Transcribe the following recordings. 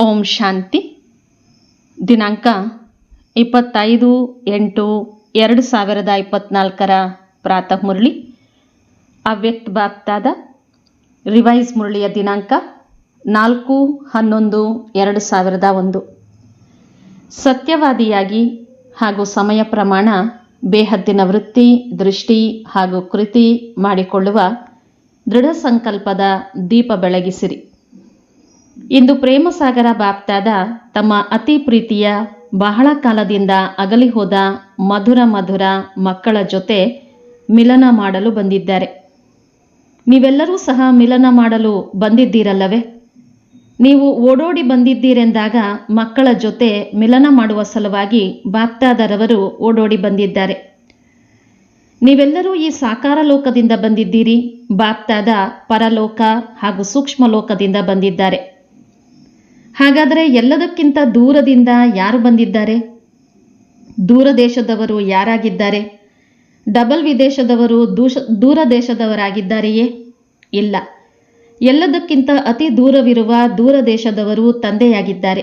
ಓಂ ಶಾಂತಿ. ದಿನಾಂಕ ಇಪ್ಪತ್ತೈದು ಎಂಟು ಎರಡು ಸಾವಿರದ ಇಪ್ಪತ್ತ್ನಾಲ್ಕರ ಪ್ರಾತಃ ಮುರಳಿ. ಅವ್ಯಕ್ತ ಬಾಪ್ತಾದ ರಿವೈಸ್ ಮುರಳಿಯ ದಿನಾಂಕ ನಾಲ್ಕು ಹನ್ನೊಂದು ಎರಡು ಸಾವಿರದ ಒಂದು. ಸತ್ಯವಾದಿಯಾಗಿ ಹಾಗೂ ಸಮಯ ಪ್ರಮಾಣ, ಬೇಹದ್ದಿನ ವೃತ್ತಿ, ದೃಷ್ಟಿ ಹಾಗೂ ಕೃತಿ ಮಾಡಿಕೊಳ್ಳುವ ದೃಢ ಸಂಕಲ್ಪದ ದೀಪ ಬೆಳಗಿಸಿರಿ. ಇಂದು ಪ್ರೇಮಸಾಗರ ಬಾಪ್ತಾದ ತಮ್ಮ ಅತಿ ಪ್ರೀತಿಯ ಬಹಳ ಕಾಲದಿಂದ ಅಗಲಿ ಹೋದ ಮಧುರ ಮಧುರ ಮಕ್ಕಳ ಜೊತೆ ಮಿಲನ ಮಾಡಲು ಬಂದಿದ್ದಾರೆ. ನೀವೆಲ್ಲರೂ ಸಹ ಮಿಲನ ಮಾಡಲು ಬಂದಿದ್ದೀರಲ್ಲವೇ? ನೀವು ಓಡೋಡಿ ಬಂದಿದ್ದೀರೆಂದಾಗ ಮಕ್ಕಳ ಜೊತೆ ಮಿಲನ ಮಾಡುವ ಸಲುವಾಗಿ ಬಾಪ್ತಾದರವರು ಓಡೋಡಿ ಬಂದಿದ್ದಾರೆ. ನೀವೆಲ್ಲರೂ ಈ ಸಾಕಾರ ಲೋಕದಿಂದ ಬಂದಿದ್ದೀರಿ. ಬಾಪ್ತಾದ ಪರಲೋಕ ಹಾಗೂ ಸೂಕ್ಷ್ಮ ಲೋಕದಿಂದ ಬಂದಿದ್ದಾರೆ. ಹಾಗಾದರೆ ಎಲ್ಲದಕ್ಕಿಂತ ದೂರದಿಂದ ಯಾರು ಬಂದಿದ್ದಾರೆ? ದೂರ ದೇಶದವರು ಯಾರಾಗಿದ್ದಾರೆ? ಡಬಲ್ ವಿದೇಶದವರು ದೂಷ ದೂರ ದೇಶದವರಾಗಿದ್ದಾರೆಯೇ ಇಲ್ಲ. ಎಲ್ಲದಕ್ಕಿಂತ ಅತಿ ದೂರವಿರುವ ದೂರ ದೇಶದವರು ತಂದೆಯಾಗಿದ್ದಾರೆ.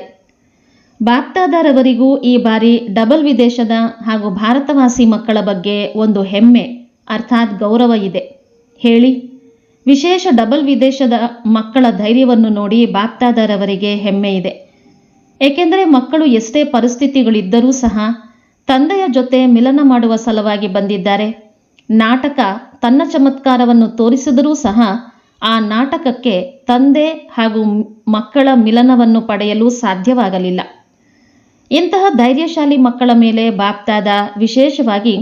ಬಾಪ್ತಾದರವರಿಗೂ ಈ ಬಾರಿ ಡಬಲ್ ವಿದೇಶದ ಹಾಗೂ ಭಾರತವಾಸಿ ಮಕ್ಕಳ ಬಗ್ಗೆ ಒಂದು ಹೆಮ್ಮೆ, ಅರ್ಥಾತ್ ಗೌರವ ಇದೆ. ಹೇಳಿ. ವಿಶೇಷ ಡಬಲ್ ವಿದೇಶದ ಮಕ್ಕಳ ಧೈರ್ಯವನ್ನು ನೋಡಿ ಬಾಪ್ತಾದರವರಿಗೆ ಹೆಮ್ಮೆ ಇದೆ. ಏಕೆಂದರೆ ಮಕ್ಕಳು ಎಷ್ಟೇ ಪರಿಸ್ಥಿತಿಗಳಿದ್ದರೂ ಸಹ ತಂದೆಯ ಜೊತೆ ಮಿಲನ ಮಾಡುವ ಸಲುವಾಗಿ ಬಂದಿದ್ದಾರೆ. ನಾಟಕ ತನ್ನ ಚಮತ್ಕಾರವನ್ನು ತೋರಿಸಿದರೂ ಸಹ ಆ ನಾಟಕಕ್ಕೆ ತಂದೆ ಹಾಗೂ ಮಕ್ಕಳ ಮಿಲನವನ್ನು ಪಡೆಯಲು ಸಾಧ್ಯವಾಗಲಿಲ್ಲ. ಇಂತಹ ಧೈರ್ಯಶಾಲಿ ಮಕ್ಕಳ ಮೇಲೆ ಬಾಪ್ತಾದ ವಿಶೇಷವಾಗಿ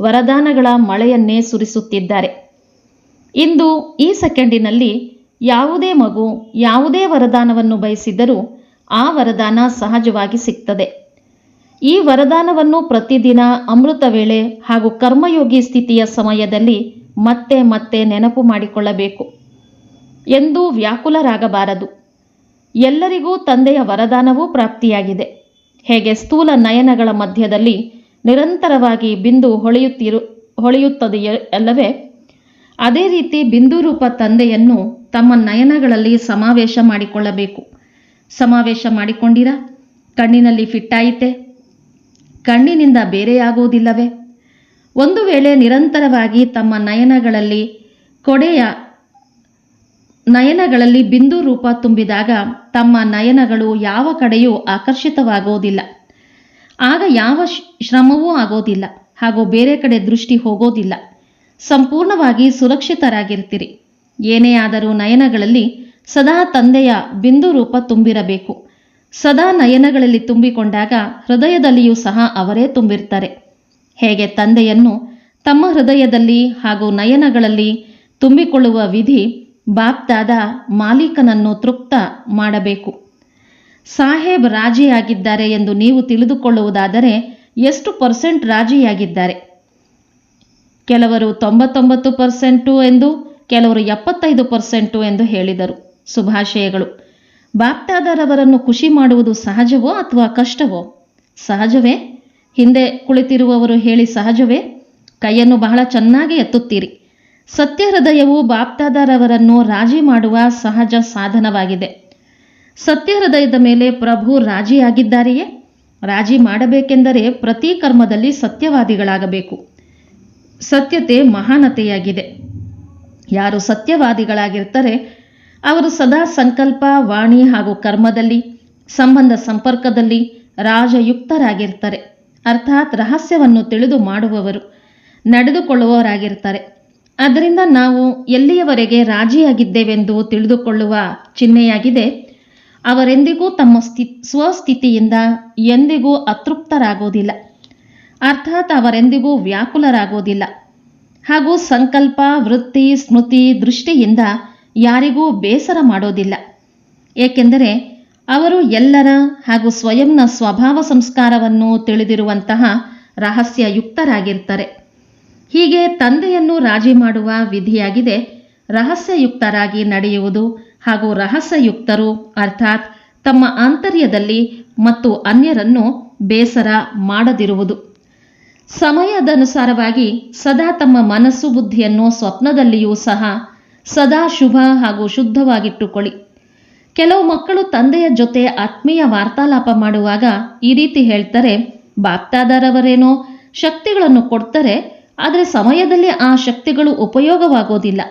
ವರದಾನಗಳ ಮಳೆಯನ್ನೇ ಸುರಿಸುತ್ತಿದ್ದಾರೆ. ಇಂದು ಈ ಸೆಕೆಂಡಿನಲ್ಲಿ ಯಾವುದೇ ಮಗು ಯಾವುದೇ ವರದಾನವನ್ನು ಬಯಸಿದರೂ ಆ ವರದಾನ ಸಹಜವಾಗಿ ಸಿಗ್ತದೆ. ಈ ವರದಾನವನ್ನು ಪ್ರತಿದಿನ ಅಮೃತ ವೇಳೆ ಹಾಗೂ ಕರ್ಮಯೋಗಿ ಸ್ಥಿತಿಯ ಸಮಯದಲ್ಲಿ ಮತ್ತೆ ಮತ್ತೆ ನೆನಪು ಮಾಡಿಕೊಳ್ಳಬೇಕು ಎಂದೂ ವ್ಯಾಕುಲರಾಗಬಾರದು. ಎಲ್ಲರಿಗೂ ತಂದೆಯ ವರದಾನವೂ ಪ್ರಾಪ್ತಿಯಾಗಿದೆ. ಹೇಗೆ ಸ್ಥೂಲ ನಯನಗಳ ಮಧ್ಯದಲ್ಲಿ ನಿರಂತರವಾಗಿ ಬಿಂದು ಹೊಳೆಯುತ್ತಿರು ಹೊಳೆಯುತ್ತದೆಯೇ ಅಲ್ಲವೇ ಅದೇ ರೀತಿ ಬಿಂದು ರೂಪ ತಂದೆಯನ್ನು ತಮ್ಮ ನಯನಗಳಲ್ಲಿ ಸಮಾವೇಶ ಮಾಡಿಕೊಳ್ಳಬೇಕು. ಸಮಾವೇಶ ಮಾಡಿಕೊಂಡಿರ? ಕಣ್ಣಿನಲ್ಲಿ ಫಿಟ್ಟಾಯಿತೆ. ಕಣ್ಣಿನಿಂದ ಬೇರೆಯಾಗುವುದಿಲ್ಲವೇ ಒಂದು ವೇಳೆ ನಿರಂತರವಾಗಿ ತಮ್ಮ ನಯನಗಳಲ್ಲಿ ಕೊಡೆಯ ನಯನಗಳಲ್ಲಿ ಬಿಂದು ರೂಪ ತುಂಬಿದಾಗ ತಮ್ಮ ನಯನಗಳು ಯಾವ ಕಡೆಯೂ ಆಕರ್ಷಿತವಾಗುವುದಿಲ್ಲ ಆಗ ಯಾವ ಶ್ರಮವೂ ಆಗೋದಿಲ್ಲ ಹಾಗೂ ಬೇರೆ ಕಡೆ ದೃಷ್ಟಿ ಹೋಗೋದಿಲ್ಲ. ಸಂಪೂರ್ಣವಾಗಿ ಸುರಕ್ಷಿತರಾಗಿರ್ತೀರಿ. ಏನೇ ಆದರೂ ನಯನಗಳಲ್ಲಿ ಸದಾ ತಂದೆಯ ಬಿಂದು ರೂಪ ತುಂಬಿರಬೇಕು. ಸದಾ ನಯನಗಳಲ್ಲಿ ತುಂಬಿಕೊಂಡಾಗ ಹೃದಯದಲ್ಲಿಯೂ ಸಹ ಅವರೇ ತುಂಬಿರ್ತಾರೆ. ಹೇಗೆ ತಂದೆಯನ್ನು ತಮ್ಮ ಹೃದಯದಲ್ಲಿ ಹಾಗೂ ನಯನಗಳಲ್ಲಿ ತುಂಬಿಕೊಳ್ಳುವ ವಿಧಿ ಬಾಪ್ದಾದ ಮಾಲೀಕನನ್ನು ತೃಪ್ತ ಮಾಡಬೇಕು. ಸಾಹೇಬ್ ರಾಜಿಯಾಗಿದ್ದಾರೆ ಎಂದು ನೀವು ತಿಳಿದುಕೊಳ್ಳುವುದಾದರೆ ಎಷ್ಟು ಪರ್ಸೆಂಟ್ ರಾಜಿಯಾಗಿದ್ದಾರೆ? ಕೆಲವರು ತೊಂಬತ್ತೊಂಬತ್ತು ಪರ್ಸೆಂಟು ಎಂದು, ಕೆಲವರು ಎಪ್ಪತ್ತೈದು ಪರ್ಸೆಂಟು ಎಂದು ಹೇಳಿದರು. ಶುಭಾಶಯಗಳು. ಬಾಪ್ತಾದರವರನ್ನು ಖುಷಿ ಮಾಡುವುದು ಸಹಜವೋ ಅಥವಾ ಕಷ್ಟವೋ? ಸಹಜವೇ? ಹಿಂದೆ ಕುಳಿತಿರುವವರು ಹೇಳಿ ಸಹಜವೇ? ಕೈಯನ್ನು ಬಹಳ ಚೆನ್ನಾಗಿ ಎತ್ತುತ್ತೀರಿ. ಸತ್ಯ ಹೃದಯವು ಬಾಪ್ತಾದರವರನ್ನು ರಾಜಿ ಮಾಡುವ ಸಹಜ ಸಾಧನವಾಗಿದೆ. ಸತ್ಯ ಹೃದಯದ ಮೇಲೆ ಪ್ರಭು ರಾಜಿಯಾಗಿದ್ದಾರೆಯೇ? ರಾಜಿ ಮಾಡಬೇಕೆಂದರೆ ಪ್ರತಿ ಕರ್ಮದಲ್ಲಿ ಸತ್ಯವಾದಿಗಳಾಗಬೇಕು. ಸತ್ಯತೆ ಮಹಾನತೆಯಾಗಿದೆ. ಯಾರು ಸತ್ಯವಾದಿಗಳಾಗಿರ್ತಾರೆ, ಅವರು ಸದಾ ಸಂಕಲ್ಪ, ವಾಣಿ ಹಾಗೂ ಕರ್ಮದಲ್ಲಿ, ಸಂಬಂಧ ಸಂಪರ್ಕದಲ್ಲಿ ರಾಜಯುಕ್ತರಾಗಿರ್ತಾರೆ. ಅರ್ಥಾತ್ ರಹಸ್ಯವನ್ನು ತಿಳಿದು ಮಾಡುವವರು, ನಡೆದುಕೊಳ್ಳುವವರಾಗಿರ್ತಾರೆ. ಅದರಿಂದ ನಾವು ಎಲ್ಲಿಯವರೆಗೆ ರಾಜಿಯಾಗಿದ್ದೇವೆಂದು ತಿಳಿದುಕೊಳ್ಳುವ ಚಿಹ್ನೆಯಾಗಿದೆ. ಅವರೆಂದಿಗೂ ತಮ್ಮ ಸ್ಥಿ, ಸ್ವಸ್ಥಿತಿಯಿಂದ ಎಂದಿಗೂ ಅತೃಪ್ತರಾಗೋದಿಲ್ಲ. ಅರ್ಥಾತ್ ಅವರೆಂದಿಗೂ ವ್ಯಾಕುಲರಾಗೋದಿಲ್ಲ ಹಾಗೂ ಸಂಕಲ್ಪ, ವೃತ್ತಿ, ಸ್ಮೃತಿ, ದೃಷ್ಟಿಯಿಂದ ಯಾರಿಗೂ ಬೇಸರ ಮಾಡೋದಿಲ್ಲ ಏಕೆಂದರೆ ಅವರು ಎಲ್ಲರ ಹಾಗೂ ಸ್ವಯಂನ ಸ್ವಭಾವ ಸಂಸ್ಕಾರವನ್ನು ತಿಳಿದಿರುವಂತಹ ರಹಸ್ಯಯುಕ್ತರಾಗಿರ್ತಾರೆ. ಹೀಗೆ ತಂದೆಯನ್ನು ರಾಜಿ ಮಾಡುವ ವಿಧಿಯಾಗಿದೆ ರಹಸ್ಯಯುಕ್ತರಾಗಿ ನಡೆಯುವುದು ಹಾಗೂ ರಹಸ್ಯಯುಕ್ತರು ಅರ್ಥಾತ್ ತಮ್ಮ ಆಂತರ್ಯದಲ್ಲಿ ಮತ್ತು ಅನ್ಯರನ್ನು ಬೇಸರ ಮಾಡದಿರುವುದು. ಸಮಯದನುಸಾರವಾಗಿ ಸದಾ ತಮ್ಮ ಮನಸ್ಸು ಬುದ್ಧಿಯನ್ನು ಸ್ವಪ್ನದಲ್ಲಿಯೂ ಸಹ ಸದಾ ಶುಭ ಹಾಗೂ ಶುದ್ಧವಾಗಿಟ್ಟುಕೊಳ್ಳಿ. ಕೆಲವು ಮಕ್ಕಳು ತಂದೆಯ ಜೊತೆ ಆತ್ಮೀಯ ವಾರ್ತಾಲಾಪ ಮಾಡುವಾಗ ಈ ರೀತಿ ಹೇಳ್ತಾರೆ, ಬಾಪ್ತಾದಾರವರೇನೋ, ಶಕ್ತಿಗಳನ್ನು ಕೊಡ್ತಾರೆ, ಆದರೆ ಸಮಯದಲ್ಲಿ ಆ ಶಕ್ತಿಗಳು ಉಪಯೋಗವಾಗೋದಿಲ್ಲ.